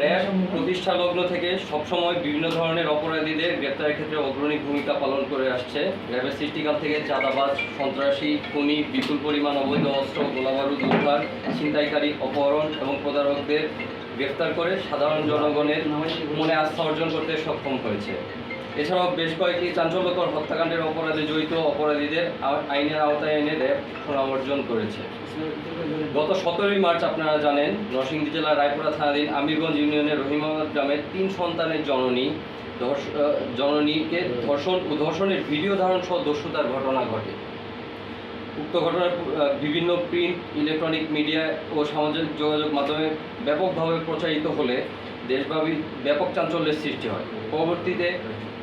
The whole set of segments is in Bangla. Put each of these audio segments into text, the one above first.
র্যাব প্রতিষ্ঠা লগ্ন থেকে সবসময় বিভিন্ন ধরনের অপরাধীদের গ্রেপ্তারের ক্ষেত্রে অগ্রণী ভূমিকা পালন করে আসছে। র্যাবের সৃষ্টিকাল থেকে চাঁদাবাজ, সন্ত্রাসী, খুনি, বিপুল পরিমাণ অবৈধ অস্ত্র, গোলাবারুদ উদ্ধার, ছিনতাইকারী, অপহরণ এবং প্রতারকদের গ্রেপ্তার করে সাধারণ জনগণের মনে আস্থা অর্জন করতে সক্ষম হয়েছে। এছাড়াও বেশ কয়েকটি চাঞ্চল্যকর হত্যাকাণ্ডের অপরাধে জড়িত অপরাধীদের আইনের আওতায় এনে র্যাব সুনাম অর্জন করেছে। গত সতেরোই মার্চ আপনারা জানেন, নরসিংদী জেলার রায়পুরা থানাধীন আমিরগঞ্জ ইউনিয়নের রহিমাবাদ গ্রামের তিন সন্তানের জননী জননীকে ধর্ষণ ও ধর্ষণের ভিডিও ধারণ সহ দস্যুতার ঘটনা ঘটে। উক্ত ঘটনার বিভিন্ন প্রিন্ট, ইলেকট্রনিক মিডিয়া ও সামাজিক যোগাযোগ মাধ্যমে ব্যাপকভাবে প্রচারিত হলে দেশব্যাপী ব্যাপক চাঞ্চল্যের সৃষ্টি হয়। পরবর্তীতে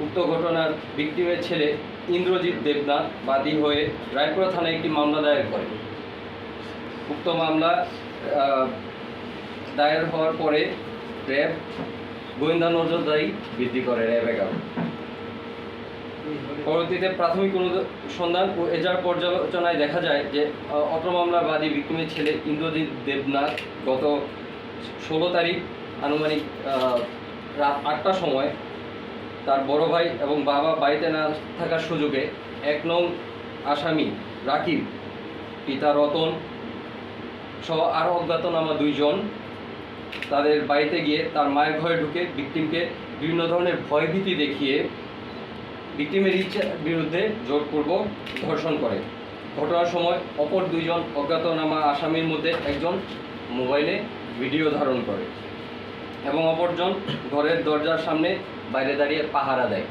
উক্ত ঘটনার ভিক্টিমের ছেলে ইন্দ্রজিৎ দেবনাথ বাদী হয়ে রায়পুরা থানায় একটি মামলা দায়ের করে উক্ত মামলা দায়ের হওয়ার পরে র্যাব গোয়েন্দা নজরদারি বৃদ্ধি করে, র্যাব এগারো। পরবর্তীতে প্রাথমিক অনুসন্ধান ও এজার পর্যালোচনায় দেখা যায় যে অত্র মামলার বাদী বিক্রমের ছেলে ইন্দ্রজিৎ দেবনাথ গত ষোলো তারিখ আনুমানিক রাত আটটার সময় তার বড় ভাই এবং বাবা বাড়িতে না থাকার সুযোগে এক নং আসামি রাকিব, পিতা রতন সহ আরও অজ্ঞাতনামা দুইজন তাদের বাড়িতে গিয়ে তার মায়ের ঘরে ঢুকে ভিকটিমকে বিভিন্ন ধরনের ভয়ভীতি দেখিয়ে ভিকটিমের ইচ্ছার বিরুদ্ধে জোরপূর্বক ধর্ষণ করে। ঘটনার সময় অপর দুইজন অজ্ঞাতনামা আসামির মধ্যে একজন মোবাইলে ভিডিও ধারণ করে এবং অপরজন ঘরের দরজার সামনে বাইরে দাঁড়িয়ে পাহারা দেয়।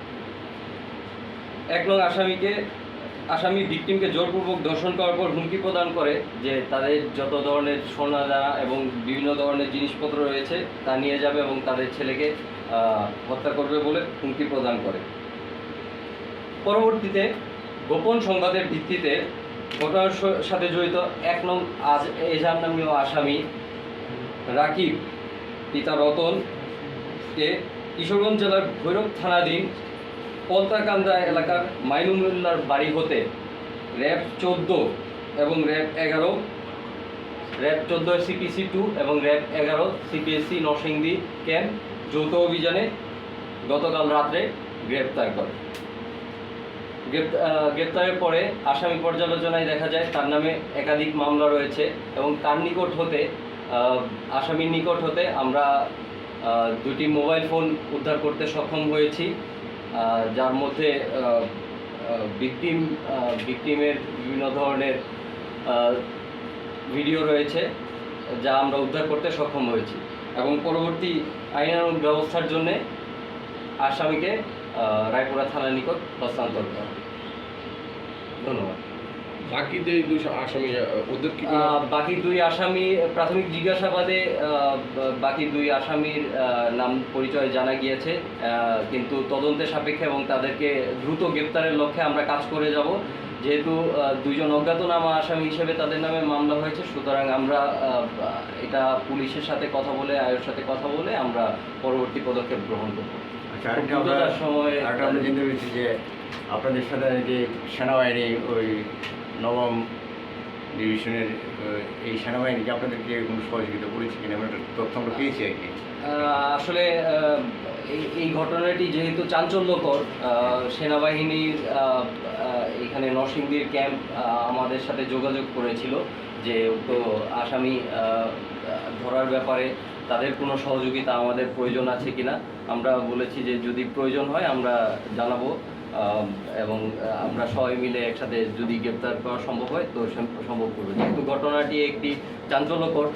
এক নং আসামিকে আসামি ভিকটিমকে জোরপূর্বক ধর্ষণ করার পর হুমকি প্রদান করে যে তাদের যত ধরনের সোনা দানা এবং বিভিন্ন ধরনের জিনিসপত্র রয়েছে তা নিয়ে যাবে এবং তাদের ছেলেকে হত্যা করবে বলে হুমকি প্রদান করে। পরবর্তীতে গোপন সংবাদের ভিত্তিতে ঘটনার সাথে জড়িত এক নং আজ এজার নামীয় আসামি রাকিব, পিতা রতনকে কিশোরগঞ্জ জেলার ভৈরব থানাধীন পলতাকান্দা এলাকার মাইনুল্লার বাড়ি হতে র্যাব চোদ্দ এবং র্যাব এগারো, র্যাব চোদ্দ সিপিসি টু এবং র্যাব এগারো সিপিএসসি নরসিংদী ক্যাম্প যৌথ অভিযানে গতকাল রাত্রে গ্রেপ্তার করে। গ্রেপ্ত- গ্রেপ্তারের পরে আসামি পর্যালোচনায় দেখা যায় তার নামে একাধিক মামলা রয়েছে এবং তার নিকট হতে আসামির নিকট হতে আমরা দুটি মোবাইল ফোন উদ্ধার করতে সক্ষম হয়েছি। যার মধ্যে ভিকটিম ভিকটিমের বিভিন্ন ধরনের ভিডিও রয়েছে, যা আমরা উদ্ধার করতে সক্ষম হয়েছি। এবং পরবর্তী আইনানুগ ব্যবস্থার জন্য আসামিকে রায়পুরা থানার নিকট হস্তান্তর করা ধন্যবাদ। বাকি যে দুইশো আসামি ওদের কি বাকি দুই আসামি প্রাথমিক জিজ্ঞাসাবাদে আহ, বাকি দুই আসামির আহ, নাম পরিচয় জানা গিয়েছে আহ, কিন্তু তদন্তের সাপেক্ষে এবং তাদেরকে দ্রুত গ্রেপ্তারের লক্ষ্যে আমরা কাজ করে যাব। যেহেতু দুইজন অজ্ঞাতনামা আসামি হিসেবে তাদের নামে মামলা হয়েছে সুতরাং আমরা আহ, এটা পুলিশের সাথে কথা বলে আয়ের সাথে কথা বলে আমরা পরবর্তী পদক্ষেপ গ্রহণ করব। আচ্ছা সময়ে আমরা জানতে পেরেছি যে আপনাদের সাথে যে সেনাবাহিনী ওই নবম ডিভিশনের এই সেনাবাহিনীকে আপনাদেরকে কোনো সহযোগিতা করেছে কিনা? আমরা একটা তথ্য আমরা পেয়েছি আর কি। আসলে এই ঘটনাটি যেহেতু চাঞ্চল্যকর সেনাবাহিনীর এখানে নরসিংদীর ক্যাম্প আমাদের সাথে যোগাযোগ করেছিল যে উক্ত আসামি ধরার ব্যাপারে তাদের কোনো সহযোগিতা আমাদের প্রয়োজন আছে কিনা? আমরা বলেছি যে যদি প্রয়োজন হয়, আমরা জানাব। এবং আমরা সবাই মিলে একসাথে যদি গ্রেপ্তার করা সম্ভব হয় তো সম- সম্ভব করব। যেহেতু ঘটনাটি একটি চাঞ্চল্যকর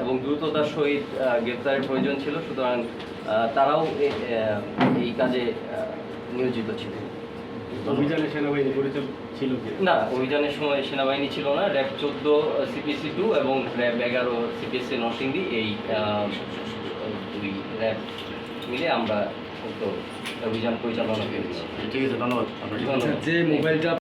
এবং দ্রুততার সহিত গ্রেপ্তারের প্রয়োজন ছিল সুতরাং তারাও এই কাজে নিয়োজিত ছিল। অভিযানে সেনাবাহিনী পরিচয় ছিল না অভিযানের সময় সেনাবাহিনী ছিল না। র্যাব চোদ্দ সিপিএসসি টু এবং র্যাব এগারো সিপিএসসি নরসিংদী এই দুই র্যাব মিলে আমরা অভিযান পরিচালনা করেছি। ঠিক আছে ধন্যবাদ। যে মোবাইলটা